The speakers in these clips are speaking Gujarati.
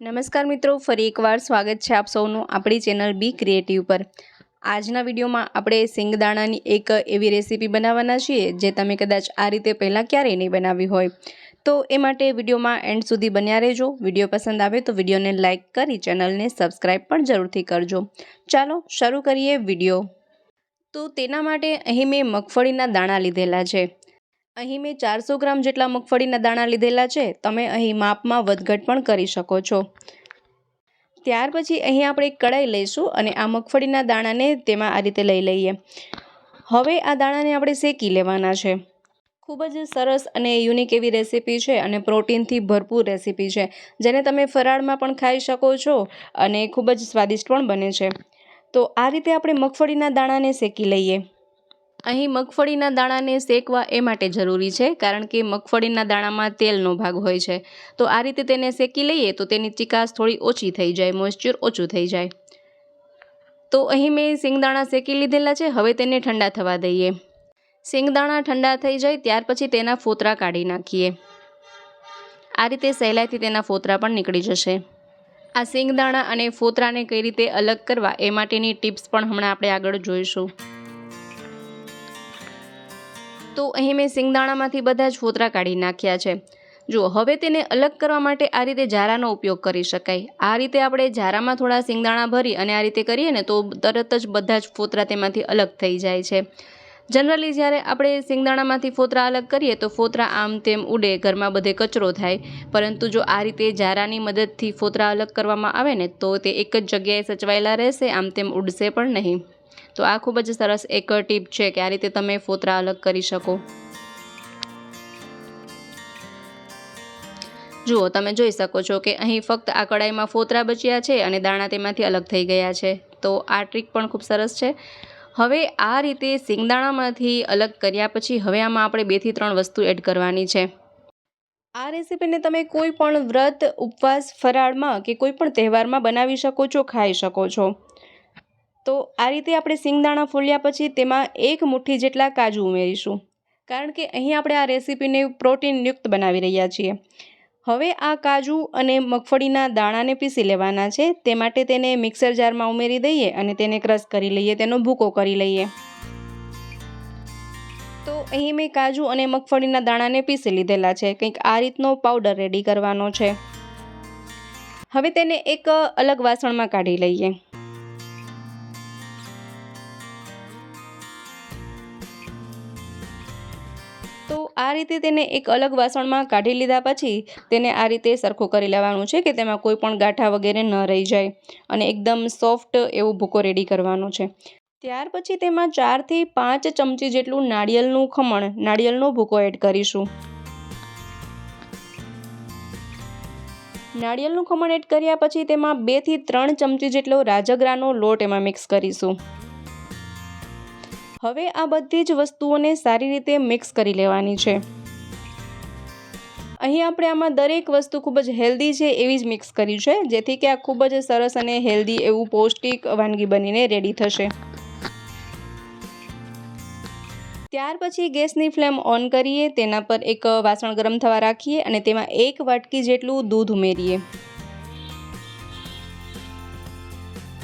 નમસ્કાર મિત્રો, ફરી એકવાર સ્વાગત છે આપ સૌનું આપણી ચેનલ બી ક્રિએટિવ પર. આજના વિડીયોમાં આપણે સિંગદાણાની એક એવી રેસીપી બનાવવાના છીએ જે તમે કદાચ આ રીતે પહેલાં ક્યારેય નહીં બનાવી હોય. તો એ માટે વિડીયોમાં એન્ડ સુધી બન્યા રહેજો. વીડિયો પસંદ આવે તો વિડીયોને લાઇક કરી ચેનલને સબસ્ક્રાઈબ પણ જરૂરથી કરજો. ચાલો શરૂ કરીએ વીડિયો. તો તેના માટે અહીં મેં મગફળીના દાણા લીધેલા છે. અહીં મેં ચારસો ગ્રામ જેટલા મગફળીના દાણા લીધેલા છે. તમે અહીં માપમાં વધઘટ પણ કરી શકો છો. ત્યાર પછી અહીં આપણે એક કડાઈ લઈશું અને આ મગફળીના દાણાને તેમાં આ રીતે લઈ લઈએ. હવે આ દાણાને આપણે શેકી લેવાના છે. ખૂબ જ સરસ અને યુનિક એવી રેસીપી છે અને પ્રોટીનથી ભરપૂર રેસીપી છે. જેને તમે ફરાળમાં પણ ખાઈ શકો છો અને ખૂબ જ સ્વાદિષ્ટ પણ બને છે. તો આ રીતે આપણે મગફળીના દાણાને શેકી લઈએ. અહીં મગફળીના દાણાને શેકવા એ માટે જરૂરી છે, કારણ કે મગફળીના દાણામાં તેલનો ભાગ હોય છે. તો આ રીતે તેને શેકી લઈએ તો તેની ચિકાસ થોડી ઓછી થઈ જાય, મોઇશ્ચર ઓછું થઈ જાય. તો અહીં મેં સિંગદાણા શેકી લીધેલા છે, હવે તેને ઠંડા થવા દઈએ. સિંગદાણા ઠંડા થઈ જાય ત્યાર પછી તેના ફોતરા કાઢી નાખીએ. આ રીતે સહેલાઈથી તેના ફોતરા પણ નીકળી જશે. આ સિંગદાણા અને ફોતરાને કઈ રીતે અલગ કરવા એ માટેની ટિપ્સ પણ હમણાં આપણે આગળ જોઈશું. તો અહીં મેં સિંગદાણામાંથી બધા જ ફોતરા કાઢી નાખ્યા છે. જુઓ, હવે તેને અલગ કરવા માટે આ રીતે ઝારાનો ઉપયોગ કરી શકાય. આ રીતે આપણે જારામાં થોડા સિંગદાણા ભરી અને આ રીતે કરીએ ને તો તરત જ બધા જ ફોતરા તેમાંથી અલગ થઈ જાય છે. જનરલી જ્યારે આપણે સિંગદાણામાંથી ફોતરા અલગ કરીએ તો ફોતરા આમ તેમ ઉડે, ઘરમાં બધે કચરો થાય. પરંતુ જો આ રીતે ઝારાની મદદથી ફોતરા અલગ કરવામાં આવે ને તો તે એક જ જગ્યાએ સચવાયેલા રહેશે, આમ તેમ ઉડશે પણ નહીં. તો આ ખૂબ જ સરસ એક ટીપ છે કે આ રીતે તમે ફોતરા અલગ કરી શકો. જુઓ, તમે જોઈ શકો છો કે અહીં ફક્ત આ કડાઈમાં ફોતરા બચ્યા છે અને દાણા તેમાંથી અલગ થઈ ગયા છે. તો આ ટ્રીક પણ ખૂબ સરસ છે. હવે આ રીતે સિંગદાણામાંથી અલગ કર્યા પછી હવે આમાં આપણે બેથી ત્રણ વસ્તુ એડ કરવાની છે. આ રેસીપીને તમે કોઈ પણ વ્રત, ઉપવાસ, ફરાળમાં કે કોઈ પણ તહેવારમાં બનાવી શકો છો, ખાઈ શકો છો. તો આ રીતે આપણે સિંગદાણા ફોલ્યા પછી તેમાં એક મુઠ્ઠી જેટલા કાજુ ઉમેરીશું. કારણ કે અહીં આપણે આ રેસીપીને પ્રોટીનયુક્ત બનાવી રહ્યા છીએ. હવે આ કાજુ અને મગફળીના દાણાને પીસી લેવાના છે. તે માટે તેને મિક્સર જારમાં ઉમેરી દઈએ અને તેને ક્રશ કરી લઈએ, તેનો ભૂકો કરી લઈએ. તો અહીં મેં કાજુ અને મગફળીના દાણાને પીસી લીધેલા છે. કંઈક આ રીતનો પાવડર રેડી કરવાનો છે. હવે તેને એક અલગ વાસણમાં કાઢી લઈએ. આ રીતે તેને એક અલગ વાસણમાં કાઢી લીધા પછી તેને આ રીતે સરખું કરી લેવાનું છે કે તેમાં કોઈ પણ ગાંઠા વગેરે ન રહી જાય અને એકદમ સોફ્ટ એવો ભૂકો રેડી કરવાનો છે. ત્યાર પછી તેમાં ચારથી પાંચ ચમચી જેટલું નાળિયેરનું ખમણ, નાળિયેરનો ભૂકો એડ કરીશું. નાળિયેરનું ખમણ એડ કર્યા પછી તેમાં બેથી ત્રણ ચમચી જેટલો રાજગરાનો લોટ એમાં મિક્સ કરીશું. હવે આ બધી જ વસ્તુઓને સારી રીતે મિક્સ કરી લેવાની છે. અહીં આપણે આમાં દરેક વસ્તુ ખૂબ જ હેલ્ધી છે એવી જ મિક્સ કરી છે, જેથી કે આ ખૂબ જ સરસ અને હેલ્ધી એવું પૌષ્ટિક વાનગી બનીને રેડી થશે. ત્યાર પછી ગેસની ફ્લેમ ઓન કરીએ, તેના પર એક વાસણ ગરમ થવા રાખીએ અને તેમાં એક વાટકી જેટલું દૂધ ઉમેરીએ.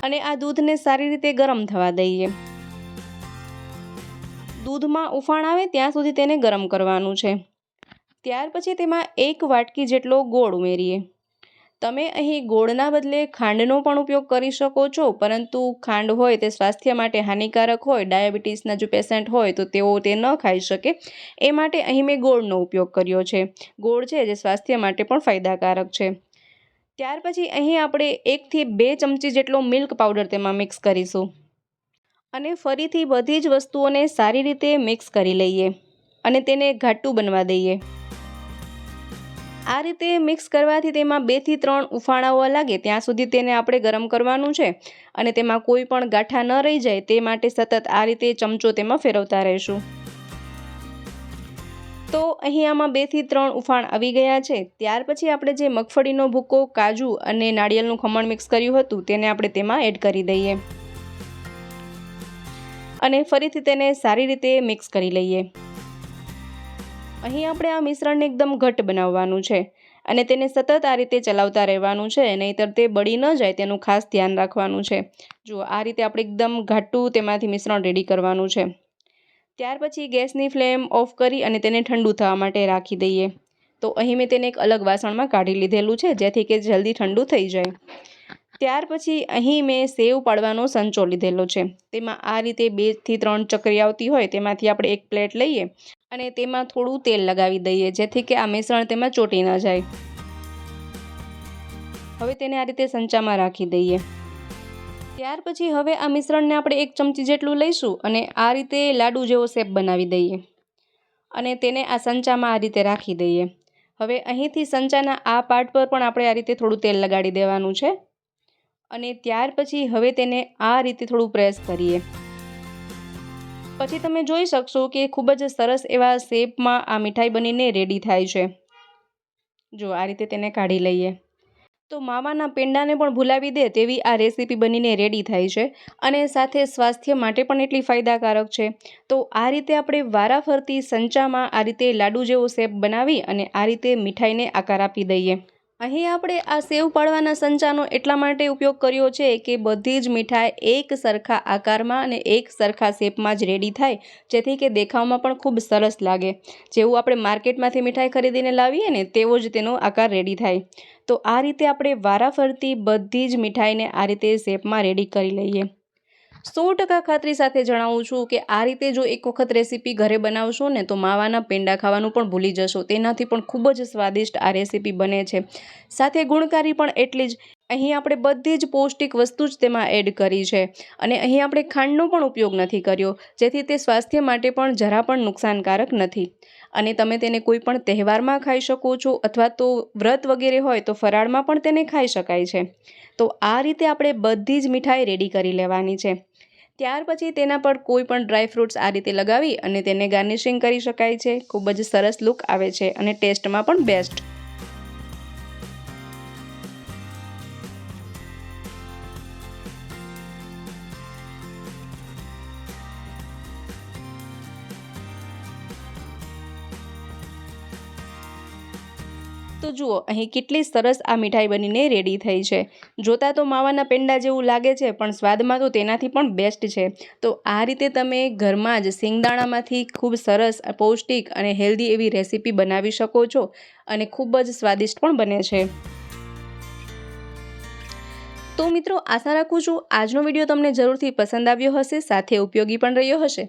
અને આ દૂધને સારી રીતે ગરમ થવા દઈએ. દૂધમાં ઉફાણ આવે ત્યાં સુધી તેને ગરમ કરવાનું છે. ત્યાર પછી તેમાં એક વાટકી જેટલો ગોળ ઉમેરીએ. તમે અહીં ગોળના બદલે ખાંડનો પણ ઉપયોગ કરી શકો છો, પરંતુ ખાંડ હોય તે સ્વાસ્થ્ય માટે હાનિકારક હોય, ડાયાબિટીસના જો પેશન્ટ હોય તો તેઓ તે ન ખાઈ શકે. એ માટે અહીં મેં ગોળનો ઉપયોગ કર્યો છે. ગોળ છે જે સ્વાસ્થ્ય માટે પણ ફાયદાકારક છે. ત્યાર પછી અહીં આપણે એકથી બે ચમચી જેટલો મિલ્ક પાવડર તેમાં મિક્સ કરીશું. અને ફરીથી બધી જ વસ્તુઓને સારી રીતે મિક્સ કરી લઈએ અને તેને ઘાટું બનવા દઈએ. આ રીતે મિક્સ કરવાથી તેમાં બેથી ત્રણ ઉફાણાઓ લાગે ત્યાં સુધી તેને આપણે ગરમ કરવાનું છે અને તેમાં કોઈ પણ ગાંઠા ન રહી જાય તે માટે સતત આ રીતે ચમચો તેમાં ફેરવતા રહીશું. તો અહીં આમાં બેથી ત્રણ ઉફાણ આવી ગયા છે. ત્યાર પછી આપણે જે મગફળીનો ભૂકો, કાજુ અને નાળિયેરનું ખમણ મિક્સ કર્યું હતું તેને આપણે તેમાં એડ કરી દઈએ. અને ફરીથી તેને સારી રીતે મિક્સ કરી લઈએ. અહીં આપણે આ મિશ્રણને એકદમ ઘટ બનાવવાનું છે અને તેને સતત આ રીતે ચલાવતા રહેવાનું છે નહીંતર તે બળી ન જાય તેનું ખાસ ધ્યાન રાખવાનું છે. જુઓ, આ રીતે આપણે એકદમ ઘાટું તેમાંથી મિશ્રણ રેડી કરવાનું છે. ત્યાર પછી ગેસની ફ્લેમ ઓફ કરી અને તેને ઠંડુ થવા માટે રાખી દઈએ. તો અહીં મેં તેને એક અલગ વાસણમાં કાઢી લીધેલું છે જેથી કે જલ્દી ઠંડુ થઈ જાય. ત્યાર પછી અહીં મેં સેવ પાડવાનો સંચો લીધેલો છે. તેમાં આ રીતે બેથી ત્રણ ચકરી આવતી હોય તેમાંથી આપણે એક પ્લેટ લઈએ અને તેમાં થોડું તેલ લગાવી દઈએ જેથી કે આ મિશ્રણ તેમાં ચોટી ન જાય. હવે તેને આ રીતે સંચામાં રાખી દઈએ. ત્યાર પછી હવે આ મિશ્રણને આપણે એક ચમચી જેટલું લઈશું અને આ રીતે લાડુ જેવો શેપ બનાવી દઈએ અને તેને આ સંચામાં આ રીતે રાખી દઈએ. હવે અહીંથી સંચાના આ પાર્ટ પર પણ આપણે આ રીતે થોડું તેલ લગાડી દેવાનું છે. અને ત્યાર પછી હવે તેને આ રીતે થોડું પ્રેસ કરીએ. પછી તમે જોઈ શકશો કે ખૂબ જ સરસ એવા શેપમાં આ મીઠાઈ બનીને રેડી થાય છે. જો આ રીતે તેને કાઢી લઈએ. તો માવાના પેંડાને પણ ભૂલાવી દે તેવી આ રેસીપી બનીને રેડી થાય છે અને સાથે સ્વાસ્થ્ય માટે પણ એટલી ફાયદાકારક છે. તો આ રીતે આપણે વારાફરતી સંચામાં આ રીતે લાડુ જેવો શેપ બનાવી અને આ રીતે મીઠાઈને આકાર આપી દઈએ. અહીં આપણે આ સેવ પાડવાના સંચાનો એટલા માટે ઉપયોગ કર્યો છે કે બધી જ મીઠાઈ એક સરખા આકારમાં અને એક સરખા શેપમાં જ રેડી થાય, જેથી કે દેખાવમાં પણ ખૂબ સરસ લાગે. જેવું આપણે માર્કેટમાંથી મીઠાઈ ખરીદીને લાવીએ ને તેવો જ તેનો આકાર રેડી થાય. તો આ રીતે આપણે વારાફરતી બધી જ મીઠાઈને આ રીતે શેપમાં રેડી કરી લઈએ. સો ટકા ખાતરી સાથે જણાવું છું કે આ રીતે જો એક વખત રેસીપી ઘરે બનાવશો ને તો માવાના પેંડા ખાવાનું પણ ભૂલી જશો. તેનાથી પણ ખૂબ જ સ્વાદિષ્ટ આ રેસીપી બને છે. સાથે ગુણકારી પણ એટલી જ. અહીં આપણે બધી જ પૌષ્ટિક વસ્તુ જ તેમાં એડ કરી છે અને અહીં આપણે ખાંડનો પણ ઉપયોગ નથી કર્યો, જેથી તે સ્વાસ્થ્ય માટે પણ જરા પણ નુકસાનકારક નથી. અને તમે તેને કોઈ પણ તહેવારમાં ખાઈ શકો છો અથવા તો વ્રત વગેરે હોય તો ફરાળમાં પણ તેને ખાઈ શકાય છે. તો આ રીતે આપણે બધી જ મીઠાઈ રેડી કરી લેવાની છે. ત્યાર પછી તેના પર કોઈ પણ ડ્રાય ફ્રૂટ્સ આ રીતે લગાવી અને તેને ગાર્નિશિંગ કરી શકાય છે. ખૂબ જ સરસ લુક આવે છે અને ટેસ્ટમાં પણ બેસ્ટ. તો જુઓ, અહીં કેટલી સરસ આ મીઠાઈ બનીને રેડી થઈ છે. જોતાં તો માવાના પેંડા જેવું લાગે છે, પણ સ્વાદમાં તો તેનાથી પણ બેસ્ટ છે. તો આ રીતે તમે ઘરમાં જ સિંગદાણામાંથી ખૂબ સરસ પૌષ્ટિક અને હેલ્ધી એવી રેસીપી બનાવી શકો છો અને ખૂબ જ સ્વાદિષ્ટ પણ બને છે. તો મિત્રો, આશા રાખું છું આજનો વીડિયો તમને જરૂરથી પસંદ આવ્યો હશે, સાથે ઉપયોગી પણ રહ્યો હશે.